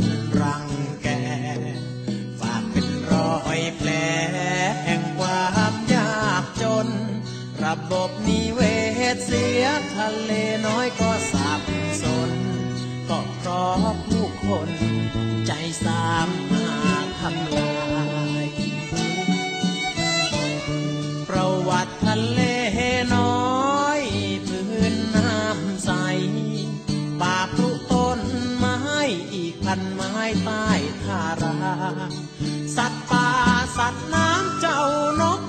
นรังแกฝากเป็นรอยแผลแห่งความยากจน ระบบนิเวศเสียทะเลน้อยก็สับสน ก็เพราะผู้คนใจสามมาทำลาย ประวัติทะเล พันไม้ใต้ทารา สัตว์ป่าสัตว์น้ำเจ้านก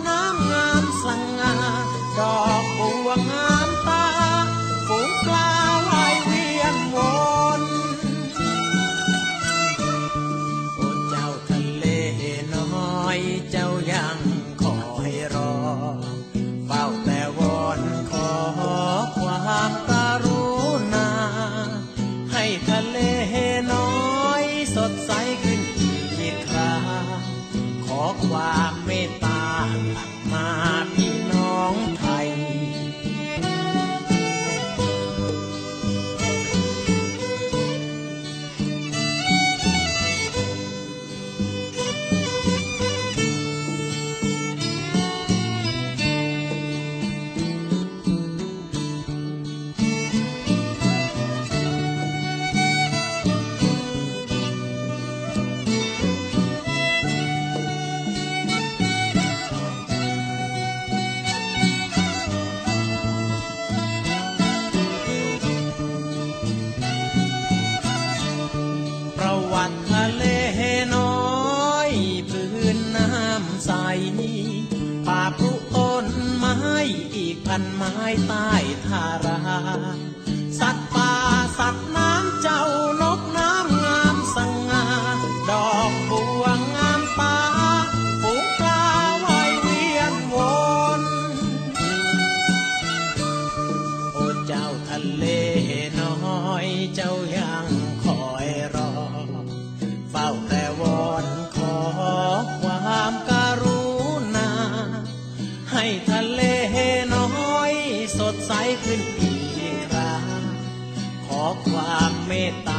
พันไม้ใต้ทารา สัตว์ป่าสัตว์น้ำเจ้านกน้ำงามสง่าดอกบัวงามตาฝูงปลาว่ายเวียนวนโอ้เจ้าทะเลน้อยเจ้ายังคอยรอ เฝ้าแต่วอนขอความการุณาให้ทะเลน้อยสด ใสขึ้นอีกคราขอความเมตตา